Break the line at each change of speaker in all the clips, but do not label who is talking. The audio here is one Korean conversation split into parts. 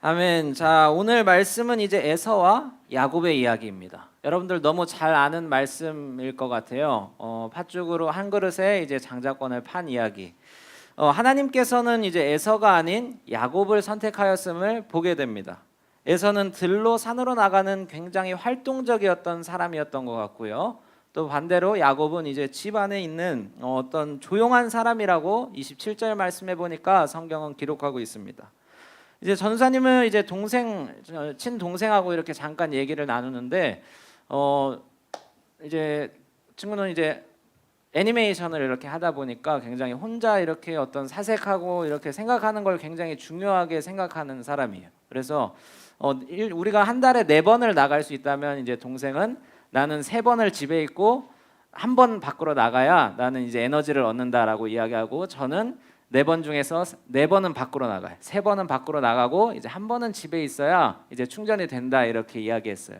아멘. 자, 오늘 말씀은 이제 에서와 야곱의 이야기입니다. 여러분들 너무 잘 아는 말씀일 것 같아요. 어, 팥죽으로 한 그릇에 이제 장자권을 판 이야기. 어, 하나님께서는 이제 에서가 아닌 야곱을 선택하였음을 보게 됩니다. 에서는 들로 산으로 나가는 굉장히 활동적이었던 사람이었던 것 같고요. 또 반대로 야곱은 이제 집 안에 있는 어, 어떤 조용한 사람이라고 27절 말씀해 보니까 성경은 기록하고 있습니다. 이제 전사님은 이제 동생 친 동생하고 이렇게 잠깐 얘기를 나누는데 어 이제 친구는 이제 애니메이션을 이렇게 하다 보니까 굉장히 혼자 이렇게 어떤 사색하고 이렇게 생각하는 걸 굉장히 중요하게 생각하는 사람이에요. 그래서 어 일- 우리가 한 달에 네 번을 나갈 수 있다면 이제 동생은 나는 세 번을 집에 있고 한 번 밖으로 나가야 나는 이제 에너지를 얻는다라고 이야기하고 저는 네 번 중에서 네 번은 밖으로 나가요. 세 번은 밖으로 나가고 이제 한 번은 집에 있어야 이제 충전이 된다 이렇게 이야기했어요.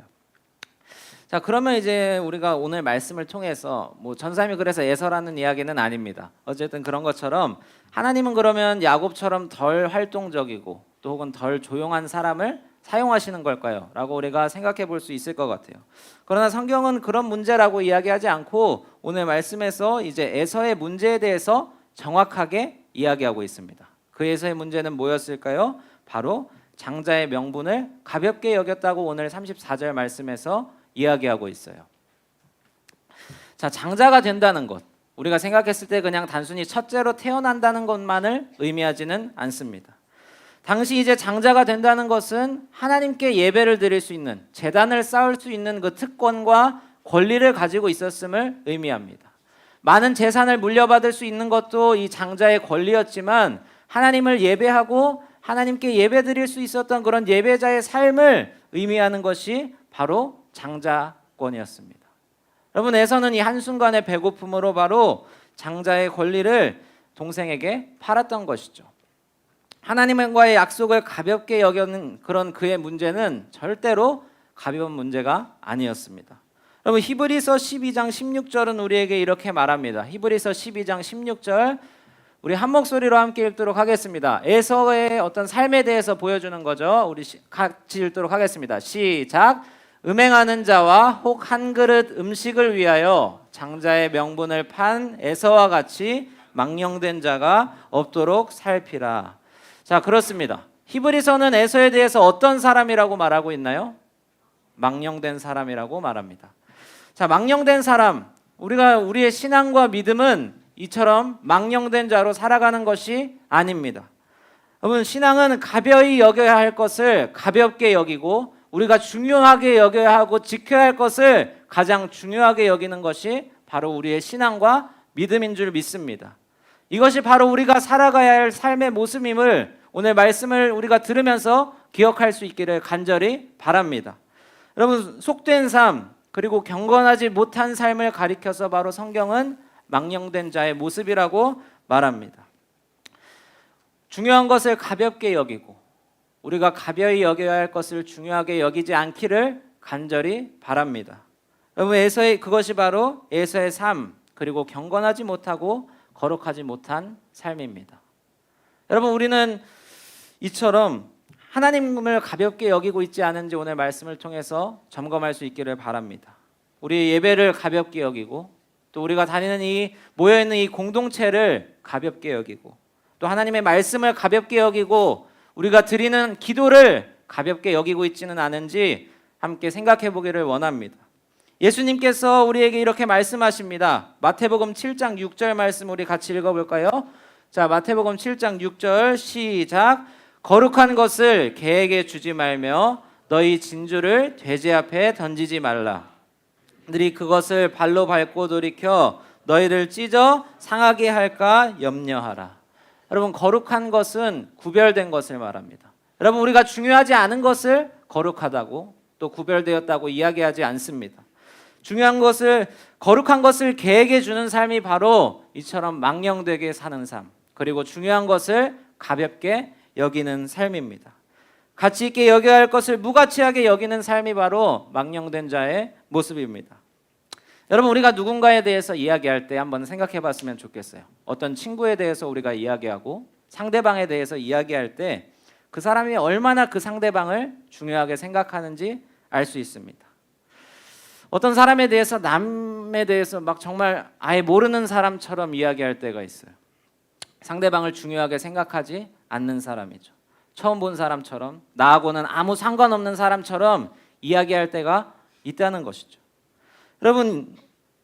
자 그러면 이제 우리가 오늘 말씀을 통해서 뭐 전삼이 그래서 예서라는 이야기는 아닙니다. 어쨌든 그런 것처럼 하나님은 그러면 야곱처럼 덜 활동적이고 또 혹은 덜 조용한 사람을 사용하시는 걸까요? 라고 우리가 생각해 볼 수 있을 것 같아요. 그러나 성경은 그런 문제라고 이야기하지 않고 오늘 말씀에서 이제 에서의 문제에 대해서 정확하게 이야기하고 있습니다. 그 에서의 문제는 뭐였을까요? 바로 장자의 명분을 가볍게 여겼다고 오늘 34절 말씀에서 이야기하고 있어요. 자, 장자가 된다는 것. 우리가 생각했을 때 그냥 단순히 첫째로 태어난다는 것만을 의미하지는 않습니다. 당시 이제 장자가 된다는 것은 하나님께 예배를 드릴 수 있는 재단을 쌓을 수 있는 그 특권과 권리를 가지고 있었음을 의미합니다. 많은 재산을 물려받을 수 있는 것도 이 장자의 권리였지만 하나님을 예배하고 하나님께 예배 드릴 수 있었던 그런 예배자의 삶을 의미하는 것이 바로 장자권이었습니다. 여러분 에서는 이 한순간의 배고픔으로 바로 장자의 권리를 동생에게 팔았던 것이죠. 하나님과의 약속을 가볍게 여기는 그런 그의 문제는 절대로 가벼운 문제가 아니었습니다. 여러분 히브리서 12장 16절은 우리에게 이렇게 말합니다. 히브리서 12장 16절 우리 한 목소리로 함께 읽도록 하겠습니다. 에서의 어떤 삶에 대해서 보여주는 거죠. 우리 시- 같이 읽도록 하겠습니다. 시작. 음행하는 자와 혹 한 그릇 음식을 위하여 장자의 명분을 판 에서와 같이 망령된 자가 없도록 살피라. 자, 그렇습니다. 히브리서는 에서에 대해서 어떤 사람이라고 말하고 있나요? 망령된 사람이라고 말합니다. 자, 망령된 사람. 우리가 우리의 신앙과 믿음은 이처럼 망령된 자로 살아가는 것이 아닙니다. 여러분, 신앙은 가벼이 여겨야 할 것을 가볍게 여기고 우리가 중요하게 여겨야 하고 지켜야 할 것을 가장 중요하게 여기는 것이 바로 우리의 신앙과 믿음인 줄 믿습니다. 이것이 바로 우리가 살아가야 할 삶의 모습임을 오늘 말씀을 우리가 들으면서 기억할 수 있기를 간절히 바랍니다. 여러분 속된 삶 그리고 경건하지 못한 삶을 가리켜서 바로 성경은 망령된 자의 모습이라고 말합니다. 중요한 것을 가볍게 여기고 우리가 가벼이 여겨야 할 것을 중요하게 여기지 않기를 간절히 바랍니다. 여러분 에서의 그것이 바로 에서의 삶 그리고 경건하지 못하고 거룩하지 못한 삶입니다. 여러분 우리는 이처럼 하나님을 가볍게 여기고 있지 않은지 오늘 말씀을 통해서 점검할 수 있기를 바랍니다. 우리의 예배를 가볍게 여기고 또 우리가 다니는 이 모여 있는 이 공동체를 가볍게 여기고 또 하나님의 말씀을 가볍게 여기고 우리가 드리는 기도를 가볍게 여기고 있지는 않은지 함께 생각해 보기를 원합니다. 예수님께서 우리에게 이렇게 말씀하십니다. 마태복음 7장 6절 말씀 우리 같이 읽어 볼까요? 자, 마태복음 7장 6절 시작. 거룩한 것을 개에게 주지 말며 너희 진주를 돼지 앞에 던지지 말라. 들이 그것을 발로 밟고 돌이켜 너희를 찢어 상하게 할까 염려하라. 여러분 거룩한 것은 구별된 것을 말합니다. 여러분 우리가 중요하지 않은 것을 거룩하다고 또 구별되었다고 이야기하지 않습니다. 중요한 것을 거룩한 것을 개에게 주는 삶이 바로 이처럼 망령되게 사는 삶 그리고 중요한 것을 가볍게 여기는 삶입니다. 가치 있게 여겨야 할 것을 무가치하게 여기는 삶이 바로 망령된 자의 모습입니다. 여러분 우리가 누군가에 대해서 이야기할 때 한번 생각해 봤으면 좋겠어요. 어떤 친구에 대해서 우리가 이야기하고 상대방에 대해서 이야기할 때 그 사람이 얼마나 그 상대방을 중요하게 생각하는지 알 수 있습니다. 어떤 사람에 대해서 남에 대해서 막 정말 아예 모르는 사람처럼 이야기할 때가 있어요. 상대방을 중요하게 생각하지 않는 사람이죠. 처음 본 사람처럼 나하고는 아무 상관없는 사람처럼 이야기할 때가 있다는 것이죠. 여러분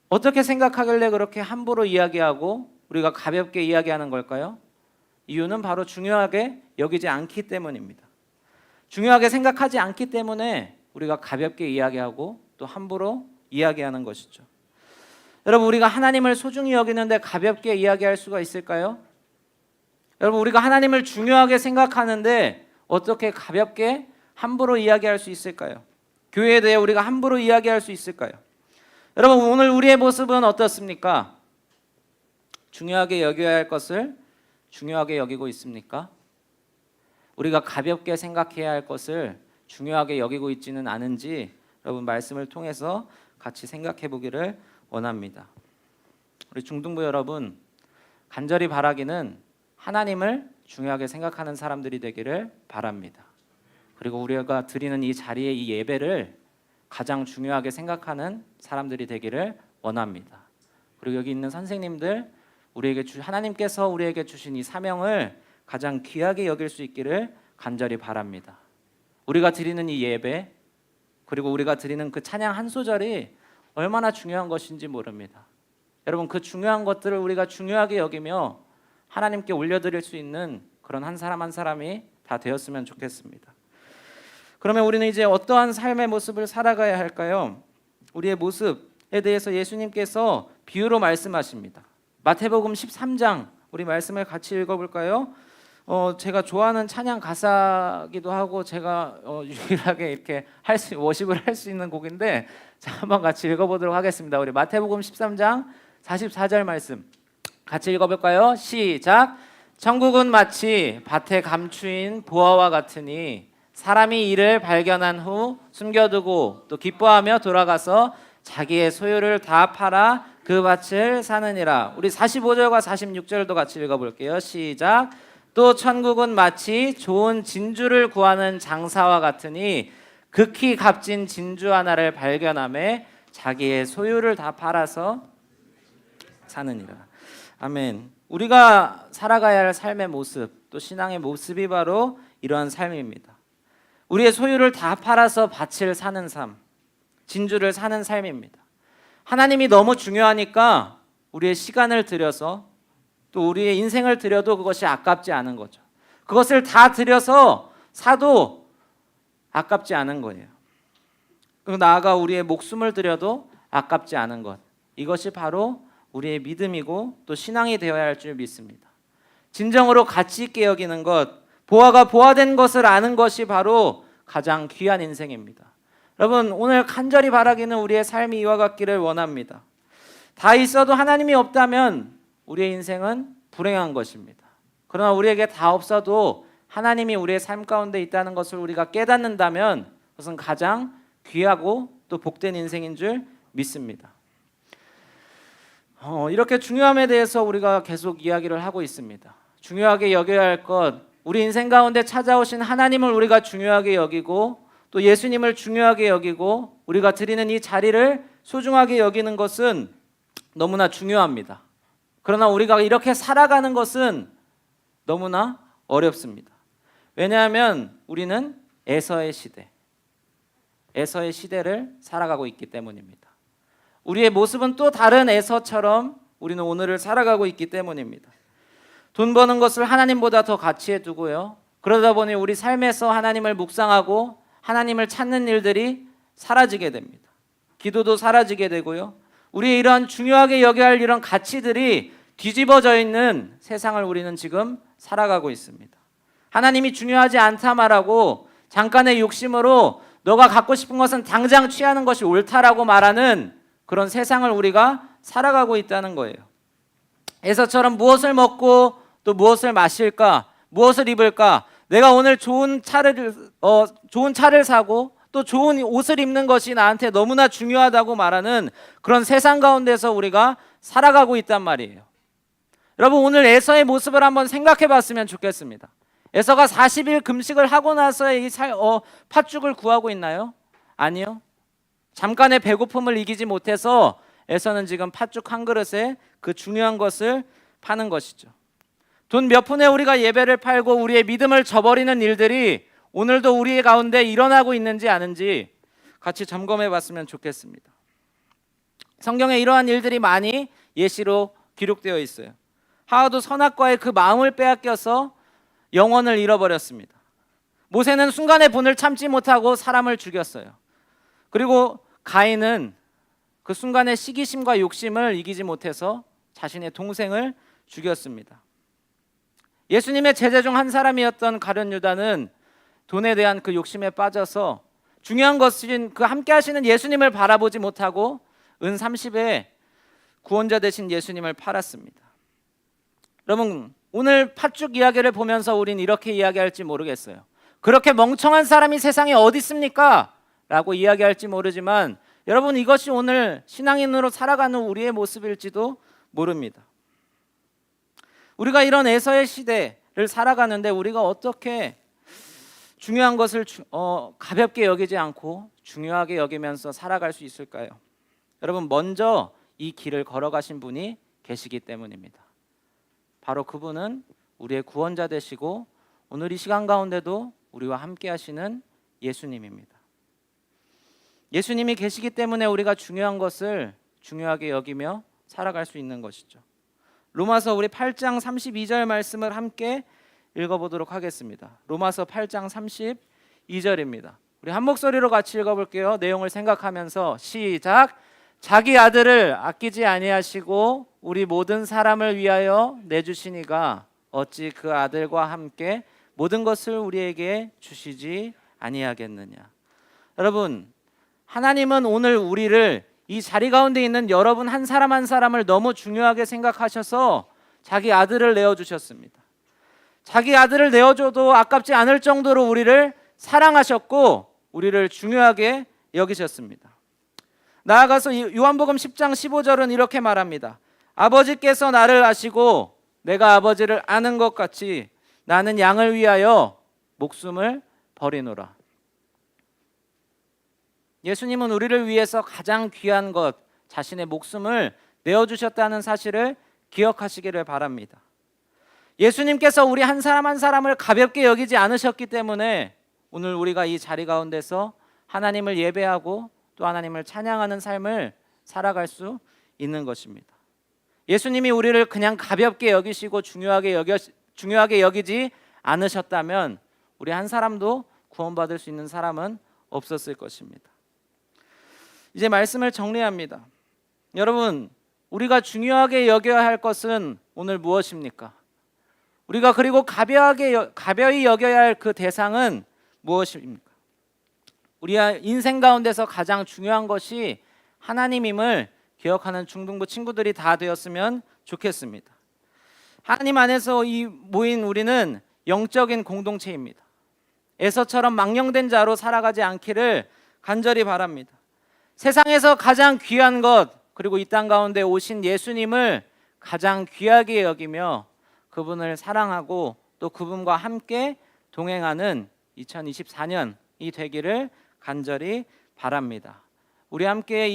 어떻게 생각하길래 그렇게 함부로 이야기하고 우리가 가볍게 이야기하는 걸까요? 이유는 바로 중요하게 여기지 않기 때문입니다. 중요하게 생각하지 않기 때문에 우리가 가볍게 이야기하고 또 함부로 이야기하는 것이죠. 여러분 우리가 하나님을 소중히 여기는데 가볍게 이야기할 수가 있을까요? 여러분 우리가 하나님을 중요하게 생각하는데 어떻게 가볍게 함부로 이야기할 수 있을까요? 교회에 대해 우리가 함부로 이야기할 수 있을까요? 여러분 오늘 우리의 모습은 어떻습니까? 중요하게 여겨야 할 것을 중요하게 여기고 있습니까? 우리가 가볍게 생각해야 할 것을 중요하게 여기고 있지는 않은지 여러분 말씀을 통해서 같이 생각해 보기를 원합니다. 우리 중등부 여러분 간절히 바라기는 하나님을 중요하게 생각하는 사람들이 되기를 바랍니다. 그리고 우리가 드리는 이 자리에 이 예배를 가장 중요하게 생각하는 사람들이 되기를 원합니다. 그리고 여기 있는 선생님들 우리에게 주 하나님께서 우리에게 주신 이 사명을 가장 귀하게 여길 수 있기를 간절히 바랍니다. 우리가 드리는 이 예배 그리고 우리가 드리는 그 찬양 한 소절이 얼마나 중요한 것인지 모릅니다. 여러분 그 중요한 것들을 우리가 중요하게 여기며 하나님께 올려드릴 수 있는 그런 한 사람 한 사람이 다 되었으면 좋겠습니다. 그러면 우리는 이제 어떠한 삶의 모습을 살아가야 할까요? 우리의 모습에 대해서 예수님께서 비유로 말씀하십니다. 마태복음 13장 우리 말씀을 같이 읽어볼까요? 어, 제가 좋아하는 찬양 가사기도 하고 제가 어, 유일하게 이렇게 할 수 워십을 할 수 있는 곡인데 자 한번 같이 읽어보도록 하겠습니다. 우리 마태복음 13장 44절 말씀 같이 읽어볼까요? 시작. 천국은 마치 밭에 감추인 보화와 같으니 사람이 이를 발견한 후 숨겨두고 또 기뻐하며 돌아가서 자기의 소유를 다 팔아 그 밭을 사느니라. 우리 45절과 46절도 같이 읽어볼게요. 시작. 또 천국은 마치 좋은 진주를 구하는 장사와 같으니 극히 값진 진주 하나를 발견함에 자기의 소유를 다 팔아서 사느니라. 아멘. 우리가 살아가야 할 삶의 모습, 또 신앙의 모습이 바로 이러한 삶입니다. 우리의 소유를 다 팔아서 밭을 사는 삶, 진주를 사는 삶입니다. 하나님이 너무 중요하니까 우리의 시간을 들여서 또 우리의 인생을 들여도 그것이 아깝지 않은 거죠. 그것을 다 들여서 사도 아깝지 않은 거예요. 그리고 나아가 우리의 목숨을 들여도 아깝지 않은 것. 이것이 바로 우리의 믿음이고 또 신앙이 되어야 할 줄 믿습니다. 진정으로 가치 있게 여기는 것, 보아가 보아된 것을 아는 것이 바로 가장 귀한 인생입니다. 여러분 오늘 간절히 바라기는 우리의 삶이 이와 같기를 원합니다. 다 있어도 하나님이 없다면 우리의 인생은 불행한 것입니다. 그러나 우리에게 다 없어도 하나님이 우리의 삶 가운데 있다는 것을 우리가 깨닫는다면 그것은 가장 귀하고 또 복된 인생인 줄 믿습니다. 어, 이렇게 중요함에 대해서 우리가 계속 이야기를 하고 있습니다. 중요하게 여겨야 할 것, 우리 인생 가운데 찾아오신 하나님을 우리가 중요하게 여기고 또 예수님을 중요하게 여기고 우리가 드리는 이 자리를 소중하게 여기는 것은 너무나 중요합니다. 그러나 우리가 이렇게 살아가는 것은 너무나 어렵습니다. 왜냐하면 우리는 에서의 시대, 에서의 시대를 살아가고 있기 때문입니다. 우리의 모습은 또 다른 에서처럼 우리는 오늘을 살아가고 있기 때문입니다. 돈 버는 것을 하나님보다 더 가치해 두고요. 그러다 보니 우리 삶에서 하나님을 묵상하고 하나님을 찾는 일들이 사라지게 됩니다. 기도도 사라지게 되고요. 우리의 이런 중요하게 여겨야 할 이런 가치들이 뒤집어져 있는 세상을 우리는 지금 살아가고 있습니다. 하나님이 중요하지 않다 말하고 잠깐의 욕심으로 너가 갖고 싶은 것은 당장 취하는 것이 옳다라고 말하는 그런 세상을 우리가 살아가고 있다는 거예요. 에서처럼 무엇을 먹고 또 무엇을 마실까, 무엇을 입을까, 내가 오늘 좋은 차를 어, 좋은 차를 사고 또 좋은 옷을 입는 것이 나한테 너무나 중요하다고 말하는 그런 세상 가운데서 우리가 살아가고 있단 말이에요. 여러분 오늘 에서의 모습을 한번 생각해 봤으면 좋겠습니다. 에서가 40일 금식을 하고 나서 이 살, 어, 팥죽을 구하고 있나요? 아니요. 잠깐의 배고픔을 이기지 못해서 에서는 지금 팥죽 한 그릇에 그 중요한 것을 파는 것이죠. 돈 몇 푼에 우리가 예배를 팔고 우리의 믿음을 저버리는 일들이 오늘도 우리 가운데 일어나고 있는지 아는지 같이 점검해 봤으면 좋겠습니다. 성경에 이러한 일들이 많이 예시로 기록되어 있어요. 하와도 선악과의 그 마음을 빼앗겨서 영혼을 잃어버렸습니다. 모세는 순간의 분을 참지 못하고 사람을 죽였어요. 그리고 가인은 그 순간의 시기심과 욕심을 이기지 못해서 자신의 동생을 죽였습니다. 예수님의 제자 중 한 사람이었던 가룟 유다는 돈에 대한 그 욕심에 빠져서 중요한 것인 그 함께 하시는 예수님을 바라보지 못하고 은 30에 구원자 되신 예수님을 팔았습니다. 여러분 오늘 팥죽 이야기를 보면서 우린 이렇게 이야기할지 모르겠어요. 그렇게 멍청한 사람이 세상에 어디 있습니까? 라고 이야기할지 모르지만 여러분 이것이 오늘 신앙인으로 살아가는 우리의 모습일지도 모릅니다. 우리가 이런 에서의 시대를 살아가는데 우리가 어떻게 중요한 것을 주- 어, 가볍게 여기지 않고 중요하게 여기면서 살아갈 수 있을까요? 여러분 먼저 이 길을 걸어가신 분이 계시기 때문입니다. 바로 그분은 우리의 구원자 되시고 오늘 이 시간 가운데도 우리와 함께 하시는 예수님입니다. 예수님이 계시기 때문에 우리가 중요한 것을 중요하게 여기며 살아갈 수 있는 것이죠. 로마서 우리 8장 32절 말씀을 함께 읽어보도록 하겠습니다. 로마서 8장 32절입니다. 우리 한 목소리로 같이 읽어볼게요. 내용을 생각하면서 시작. 자기 아들을 아끼지 아니하시고 우리 모든 사람을 위하여 내주시니가 어찌 그 아들과 함께 모든 것을 우리에게 주시지 아니하겠느냐. 여러분, 하나님은 오늘 우리를 이 자리 가운데 있는 여러분 한 사람 한 사람을 너무 중요하게 생각하셔서 자기 아들을 내어 주셨습니다. 자기 아들을 내어 줘도 아깝지 않을 정도로 우리를 사랑하셨고 우리를 중요하게 여기셨습니다. 나아가서 이 요한복음 10장 15절은 이렇게 말합니다. 아버지께서 나를 아시고 내가 아버지를 아는 것 같이 나는 양을 위하여 목숨을 버리노라. 예수님은 우리를 위해서 가장 귀한 것, 자신의 목숨을 내어주셨다는 사실을 기억하시기를 바랍니다. 예수님께서 우리 한 사람 한 사람을 가볍게 여기지 않으셨기 때문에 오늘 우리가 이 자리 가운데서 하나님을 예배하고 또 하나님을 찬양하는 삶을 살아갈 수 있는 것입니다. 예수님이 우리를 그냥 가볍게 여기시고 중요하게 여겨 중요하게 여기지 않으셨다면 우리 한 사람도 구원받을 수 있는 사람은 없었을 것입니다. 이제 말씀을 정리합니다. 여러분, 우리가 중요하게 여겨야 할 것은 오늘 무엇입니까? 우리가 그리고 가벼하게 여- 가벼이 여겨야 할 그 대상은 무엇입니까? 우리 인생 가운데서 가장 중요한 것이 하나님임을 기억하는 중등부 친구들이 다 되었으면 좋겠습니다. 하나님 안에서 이 모인 우리는 영적인 공동체입니다. 에서처럼 망령된 자로 살아가지 않기를 간절히 바랍니다. 세상에서 가장 귀한 것 그리고 이 땅 가운데 오신 예수님을 가장 귀하게 여기며 그분을 사랑하고 또 그분과 함께 동행하는 2024년이 되기를 간절히 바랍니다. 우리 함께